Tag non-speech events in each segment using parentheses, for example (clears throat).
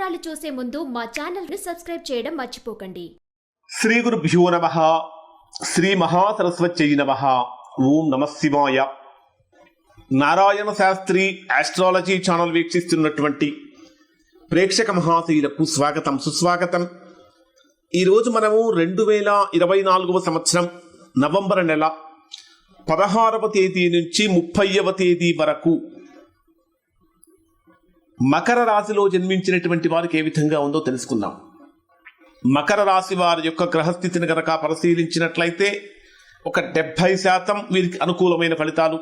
వివరాలు చూసే ముందు మా ఛానల్ని సబ్స్క్రైబ్ చేయడం మర్చిపోకండి. శ్రీ గురుభ్యో నమ. శ్రీ మహాసరస్వత్యై నమ. ఓం నమ శివాయ. నారాయణ శాస్త్రి ఆస్ట్రాలజీ ఛానల్ వీక్షిస్తున్నటువంటి ప్రేక్షక మహాశీలకు స్వాగతం సుస్వాగతం. ఈరోజు మనము రెండు వేల ఇరవై నాలుగవ సంవత్సరం నవంబర్ నెల పదహారవ తేదీ నుంచి ముప్పైవ తేదీ వరకు మకర రాశిలో జన్మించినటువంటి వారికి ఏ విధంగా ఉందో తెలుసుకుందాం. మకర రాశి వారి యొక్క గ్రహస్థితిని గనక పరిశీలించినట్లయితే ఒక డెబ్భై శాతం వీరికి అనుకూలమైన ఫలితాలు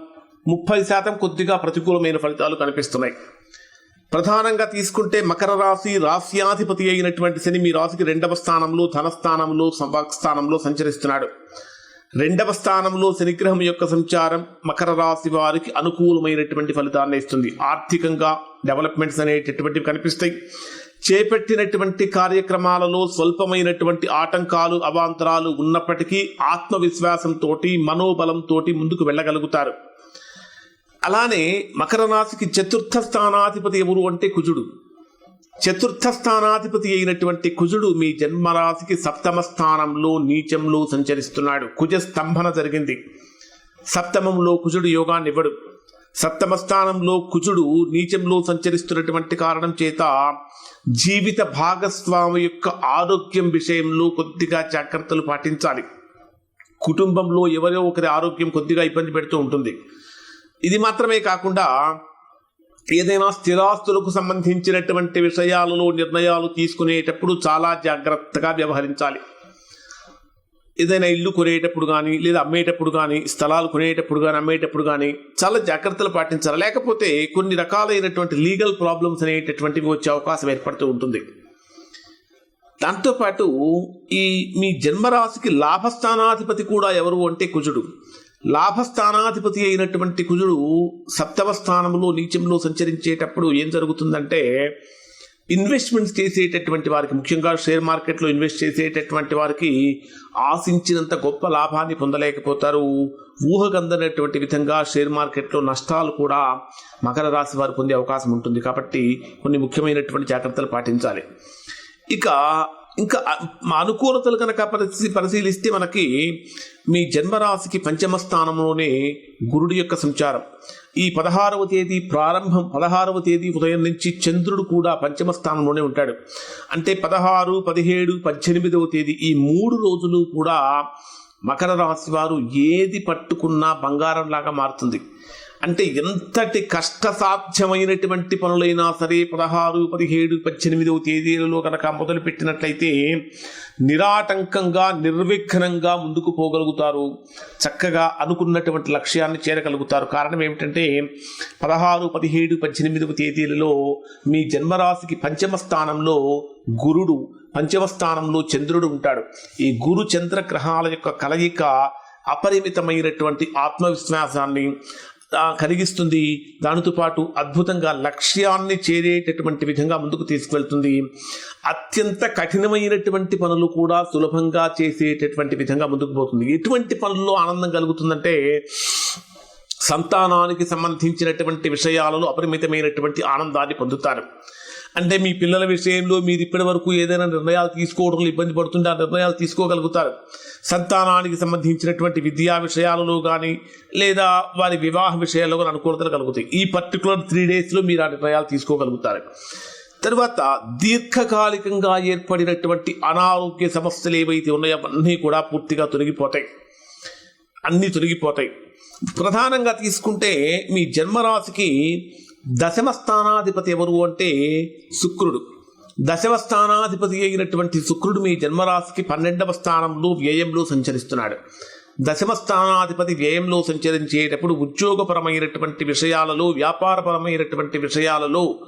ముప్పై శాతం కొద్దిగా ప్రతికూలమైన ఫలితాలు కనిపిస్తున్నాయి. ప్రధానంగా తీసుకుంటే మకర రాశి రాశ్యాధిపతి అయినటువంటి శని మీ రాశికి రెండవ స్థానంలో ధనస్థానంలో స్థానంలో సంచరిస్తున్నాడు. రెండవ స్థానంలో శనిగ్రహం యొక్క సంచారం మకర రాశి వారికి అనుకూలమైనటువంటి ఫలితాన్ని ఇస్తుంది. ఆర్థికంగా డెవలప్మెంట్స్ అనేటటువంటివి కనిపిస్తాయి? చేపట్టినటువంటి కార్యక్రమాలలో స్వల్పమైనటువంటి ఆటంకాలు అవాంతరాలు ఉన్నప్పటికీ ఆత్మవిశ్వాసంతో మనోబలంతో ముందుకు వెళ్ళగలుగుతారు. అలానే మకర రాశికి చతుర్థ స్థానాధిపతి ఎవరు అంటే కుజుడు. చతుర్థ స్థానాధిపతి అయినటువంటి కుజుడు మీ జన్మరాశికి సప్తమ స్థానంలో నీచంలో సంచరిస్తున్నాడు. కుజ స్తంభన జరిగింది. సప్తమంలో కుజుడు యోగాన్ని ఇవ్వడు. సప్తమ స్థానంలో కుజుడు నీచంలో సంచరిస్తున్నటువంటి కారణం చేత జీవిత భాగస్వామి యొక్క ఆరోగ్యం విషయంలో కొద్దిగా జాగ్రత్తలు పాటించాలి. కుటుంబంలో ఎవరో ఒకరి ఆరోగ్యం కొద్దిగా ఇబ్బంది పెడుతూ ఉంటుంది. ఇది మాత్రమే కాకుండా ఏదైనా స్థిరాస్తులకు సంబంధించినటువంటి విషయాలలో నిర్ణయాలు తీసుకునేటప్పుడు చాలా జాగ్రత్తగా వ్యవహరించాలి. ఏదైనా ఇల్లు కొనేటప్పుడు కానీ లేదా అమ్మేటప్పుడు కానీ స్థలాలు కొనేటప్పుడు కానీ అమ్మేటప్పుడు కానీ చాలా జాగ్రత్తలు పాటించాలి. లేకపోతే కొన్ని రకాలైనటువంటి లీగల్ ప్రాబ్లమ్స్ అనేటటువంటివి వచ్చే అవకాశం ఏర్పడుతూ ఉంటుంది. దాంతోపాటు ఈ మీ జన్మరాశికి లాభస్థానాధిపతి కూడా ఎవరు అంటే కుజుడు. లాభస్థానాధిపతి అయినటువంటి కుజుడు సప్తమ స్థానంలో నీచంలో సంచరించేటప్పుడు ఏం జరుగుతుందంటే ఇన్వెస్ట్మెంట్స్ చేసేటటువంటి వారికి ముఖ్యంగా షేర్ మార్కెట్లో ఇన్వెస్ట్ చేసేటటువంటి వారికి ఆశించినంత గొప్ప లాభాన్ని పొందలేకపోతారు. ఊహకందనటువంటి విధంగా షేర్ మార్కెట్లో నష్టాలు కూడా మకర రాశి వారు పొందే అవకాశం ఉంటుంది. కాబట్టి కొన్ని ముఖ్యమైనటువంటి జాగ్రత్తలు పాటించాలి. ఇక ఇంకా మా అనుకూలతలు కనుక పరిశీ పరిశీలిస్తే మనకి మీ జన్మరాశికి పంచమ స్థానంలోనే గురుడి యొక్క సంచారం. ఈ పదహారవ తేదీ ప్రారంభం పదహారవ తేదీ ఉదయం నుంచి చంద్రుడు కూడా పంచమ స్థానంలోనే ఉంటాడు. అంటే పదహారు పదిహేడు పద్దెనిమిదవ తేదీ ఈ మూడు రోజులు కూడా మకర రాశి వారు ఏది పట్టుకున్నా బంగారంలాగా మారుతుంది. అంటే ఎంతటి కష్టసాధ్యమైనటువంటి పనులైనా సరే పదహారు పదిహేడు పద్దెనిమిదవ తేదీలలో కనుక మొదలుపెట్టినట్లయితే నిరాటంకంగా నిర్విఘ్నంగా ముందుకు పోగలుగుతారు. చక్కగా అనుకున్నటువంటి లక్ష్యాన్ని చేరగలుగుతారు. కారణం ఏమిటంటే పదహారు పదిహేడు పద్దెనిమిదవ తేదీలలో మీ జన్మరాశికి పంచమ స్థానంలో గురుడు పంచమ స్థానంలో చంద్రుడు ఉంటాడు. ఈ గురు చంద్ర గ్రహాల యొక్క కలయిక అపరిమితమైనటువంటి ఆత్మవిశ్వాసాన్ని కలిగిస్తుంది. దానితో పాటు అద్భుతంగా లక్ష్యాన్ని చేరేటటువంటి విధంగా ముందుకు తీసుకువెళ్తుంది. అత్యంత కఠినమైనటువంటి పనులు కూడా సులభంగా చేసేటటువంటి విధంగా ముందుకు పోతుంది. ఎటువంటి పనుల్లో ఆనందం కలుగుతుందంటే సంతానానికి సంబంధించినటువంటి విషయాలలో అపరిమితమైనటువంటి ఆనందాన్ని పొందుతారు. అంటే మీ పిల్లల విషయంలో మీరు ఇప్పటి వరకు ఏదైనా నిర్ణయాలు తీసుకోవడంలో ఇబ్బంది పడుతుంటే ఆ నిర్ణయాలు తీసుకోగలుగుతారు. సంతానానికి సంబంధించినటువంటి విద్యా విషయాలలో కానీ లేదా వారి వివాహ విషయాల్లో కానీ అనుకూలతలు కలుగుతాయి. ఈ పర్టికులర్ త్రీ డేస్లో మీరు ఆ నిర్ణయాలు తీసుకోగలుగుతారు. తర్వాత దీర్ఘకాలికంగా ఏర్పడినటువంటి అనారోగ్య సమస్యలు ఏవైతే ఉన్నాయో అవన్నీ కూడా పూర్తిగా తొలగిపోతాయి. అన్నీ తొలగిపోతాయి. ప్రధానంగా తీసుకుంటే మీ జన్మరాశికి దశమ స్థానాధిపతి ఎవరు అంటే శుక్రుడు. దశమ స్థానాధిపతి అయినటువంటి శుక్రుడు మీ జన్మరాశికి పన్నెండవ స్థానంలో వ్యయంలో సంచరిస్తున్నాడు. దశమ స్థానాధిపతి వ్యయంలో సంచరించేటప్పుడు ఉద్యోగపరమైనటువంటి విషయాలలో వ్యాపారపరమైనటువంటి విషయాలలో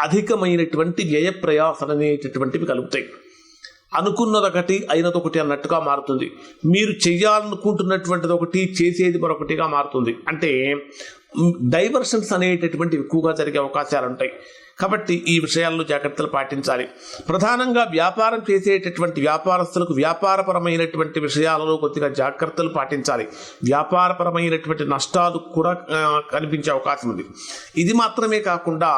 అధికమైనటువంటి వ్యయ ప్రయాసలు అనేటటువంటివి కలుగుతాయి. అనుకున్నదొకటి అయినదొకటి అన్నట్టుగా మారుతుంది. మీరు చేయాలనుకుంటున్నటువంటిది ఒకటి చేసేది మరొకటిగా మారుతుంది. అంటే డైవర్షన్స్ అనేటటువంటివి ఎక్కువగా జరిగే అవకాశాలు ఉంటాయి కాబట్టి ఈ విషయాల్లో జాగ్రత్తలు పాటించాలి. ప్రధానంగా వ్యాపారం చేసేటటువంటి వ్యాపారస్తులకు వ్యాపారపరమైనటువంటి విషయాలలో కొద్దిగా జాగ్రత్తలు పాటించాలి. వ్యాపారపరమైనటువంటి నష్టాలు కూడా కనిపించే అవకాశం ఉంది. ఇది మాత్రమే కాకుండా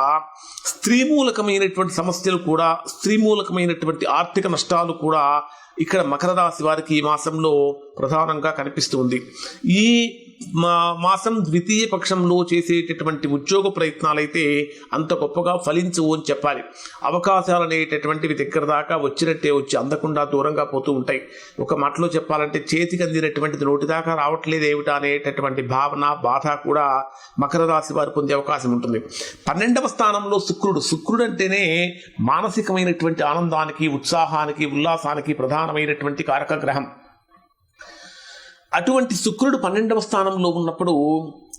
స్త్రీ మూలకమైనటువంటి సమస్యలు కూడా స్త్రీ మూలకమైనటువంటి ఆర్థిక నష్టాలు కూడా ఇక్కడ మకర రాశి వారికి ఈ మాసంలో ప్రధానంగా కనిపిస్తుంది ఈ మాసం ద్వితీయ పక్షంలో చేసేటటువంటి ఉద్యోగ ప్రయత్నాలైతే అంత గొప్పగా ఫలించవు అని చెప్పాలి. అవకాశాలు అనేటటువంటివి దగ్గర దాకా వచ్చినట్టే వచ్చి అందకుండా దూరంగా పోతూ ఉంటాయి. ఒక మాటలో చెప్పాలంటే చేతికి అందినటువంటిది నోటి దాకా రావట్లేదు ఏమిటా అనేటటువంటి భావన బాధ కూడా మకర రాశి వారు పొందే అవకాశం ఉంటుంది. పన్నెండవ స్థానంలో శుక్రుడు. శుక్రుడు అంటేనే మానసికమైనటువంటి ఆనందానికి ఉత్సాహానికి ఉల్లాసానికి ప్రధానమైనటువంటి కారక గ్రహం. అటువంటి శుక్రుడు పన్నెండవ స్థానంలో ఉన్నప్పుడు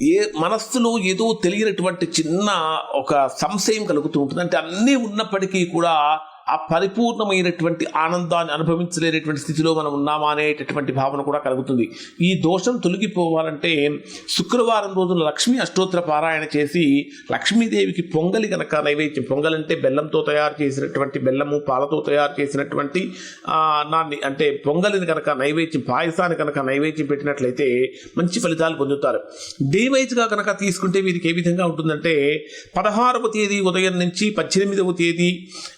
ఏ మనస్సులో ఏదో తెలియనటువంటి చిన్న ఒక సంశయం కలుగుతూ ఉంటుంది. అంటే అన్నీ ఉన్నప్పటికీ కూడా ఆ పరిపూర్ణమైనటువంటి ఆనందాన్ని అనుభవించలేనటువంటి స్థితిలో మనం ఉన్నామా అనేటటువంటి భావన కూడా కలుగుతుంది. ఈ దోషం తొలగిపోవాలంటే శుక్రవారం రోజున లక్ష్మీ అష్టోత్తర పారాయణ చేసి లక్ష్మీదేవికి పొంగలి కనుక నైవేద్యం పొంగలంటే బెల్లంతో తయారు చేసినటువంటి బెల్లము పాలతో తయారు చేసినటువంటి నాన్ని అంటే పొంగలిని కనుక నైవేద్యం పాయసాన్ని కనుక నైవేద్యం పెట్టినట్లయితే మంచి ఫలితాలు పొందుతారు. డే వైజ్గా కనుక తీసుకుంటే వీరికి ఏ విధంగా ఉంటుందంటే పదహారవ తేదీ ఉదయం నుంచి పద్దెనిమిదవ తేదీ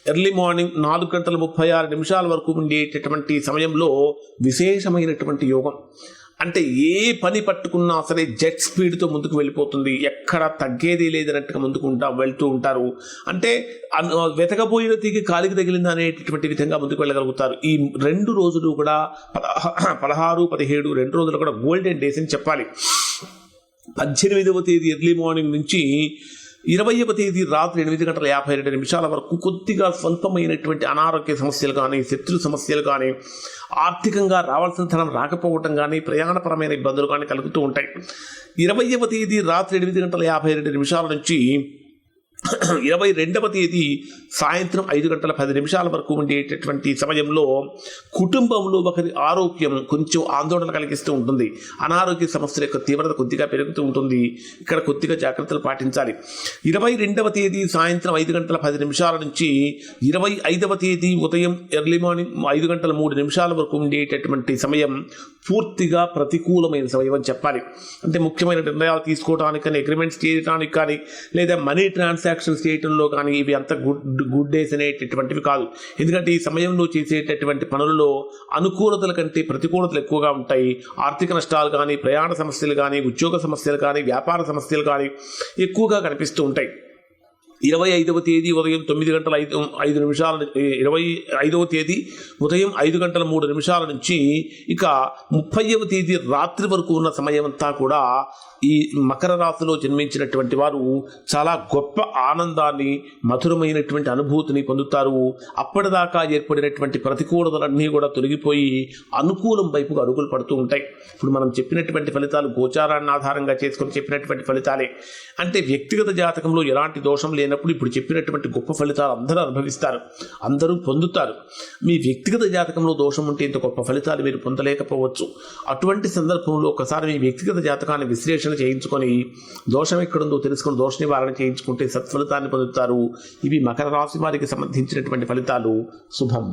ఎర్లీ మార్నింగ్ నాలుగు గంటల ముప్పై ఆరు నిమిషాల వరకు ఉండేటటువంటి సమయంలో విశేషమైనటువంటి యోగం. అంటే ఏ పని పట్టుకున్నా సరే జెట్ స్పీడ్తో ముందుకు వెళ్ళిపోతుంది. ఎక్కడ తగ్గేది లేదన్నట్టుగా ముందుకు ఉంటా వెళ్తూ ఉంటారు. అంటే అన్- వెతకబోయిన తీగి కాలికి తగిలింది అనేటటువంటి విధంగా ముందుకు వెళ్ళగలుగుతారు. ఈ రెండు రోజులు కూడా పదహ (clears throat) పదహారు పదిహేడు రెండు రోజులు కూడా గోల్డెన్ డేస్ అని చెప్పాలి. పద్దెనిమిదవ తేదీ ఎర్లీ మార్నింగ్ నుంచి ఇరవైవ తేదీ రాత్రి ఎనిమిది గంటల యాభై రెండు నిమిషాల వరకు కొద్దిగా స్వంతమైనటువంటి అనారోగ్య సమస్యలు కానీ శత్రు సమస్యలు కానీ ఆర్థికంగా రావాల్సిన ధనం రాకపోవటం కానీ ప్రయాణపరమైన ఇబ్బందులు కానీ కలుగుతూ ఉంటాయి. ఇరవైవ తేదీ రాత్రి ఎనిమిది గంటల యాభై రెండు నిమిషాల నుంచి ఇరవై రెండవ తేదీ సాయంత్రం ఐదు గంటల పది నిమిషాల వరకు ఉండేటటువంటి సమయంలో కుటుంబంలో ఒకరి ఆరోగ్యం కొంచెం ఆందోళన కలిగిస్తూ ఉంటుంది. అనారోగ్య సమస్యల యొక్క తీవ్రత కొద్దిగా పెరుగుతూ ఉంటుంది. ఇక్కడ కొద్దిగా జాగ్రత్తలు పాటించాలి. ఇరవై రెండవ తేదీ సాయంత్రం ఐదు గంటల పది నిమిషాల నుంచి ఇరవై ఐదవ తేదీ ఉదయం ఎర్లీ మార్నింగ్ ఐదు గంటల మూడు నిమిషాల వరకు ఉండేటటువంటి సమయం పూర్తిగా ప్రతికూలమైన సమయం అని చెప్పాలి. అంటే ముఖ్యమైన నిర్ణయాలు తీసుకోవడానికి కానీ అగ్రిమెంట్స్ చేయడానికి కానీ లేదా మనీ ట్రాన్సాక్షన్స్ చేయటంలో కానీ ఇవి అంత గుడ్ గుడ్ డేస్ అనేటటువంటివి కాదు. ఎందుకంటే ఈ సమయంలో చేసేటటువంటి పనులలో అనుకూలతల కంటే ప్రతికూలతలు ఎక్కువగా ఉంటాయి. ఆర్థిక నష్టాలు కానీ ప్రయాణ సమస్యలు కానీ ఉద్యోగ సమస్యలు కానీ వ్యాపార సమస్యలు కానీ ఎక్కువగా కనిపిస్తూ ఉంటాయి. ఇరవై ఐదవ తేదీ ఉదయం తొమ్మిది గంటల ఐదు ఐదు నిమిషాల ఇరవై ఐదవ తేదీ ఉదయం ఐదు గంటల మూడు నిమిషాల నుంచి ఇక ముప్పైవ తేదీ రాత్రి వరకు ఉన్న సమయం అంతా కూడా ఈ మకర రాశిలో జన్మించినటువంటి వారు చాలా గొప్ప ఆనందాన్ని మధురమైనటువంటి అనుభూతిని పొందుతారు. అప్పటిదాకా ఏర్పడినటువంటి ప్రతికూలతలన్నీ కూడా తొలగిపోయి అనుకూలం వైపుగా అడుగులు పడుతూ ఉంటాయి. ఇప్పుడు మనం చెప్పినటువంటి ఫలితాలు గోచారాన్ని ఆధారంగా చేసుకొని చెప్పినటువంటి ఫలితాలే. అంటే వ్యక్తిగత జాతకంలో ఎలాంటి దోషం లేదు. అయినప్పుడు ఇప్పుడు చెప్పినటువంటి గొప్ప ఫలితాలు అందరూ అనుభవిస్తారు అందరూ పొందుతారు. మీ వ్యక్తిగత జాతకంలో దోషం ఉంటే ఇంత గొప్ప ఫలితాలు మీరు పొందలేకపోవచ్చు. అటువంటి సందర్భంలో ఒకసారి మీ వ్యక్తిగత జాతకాన్ని విశ్లేషణ చేయించుకొని దోషం ఎక్కడుందో తెలుసుకొని దోష నివారణ చేయించుకుంటే సత్ఫలితాన్ని పొందుతారు. ఇవి మకర రాశి వారికి సంబంధించినటువంటి ఫలితాలు. శుభం.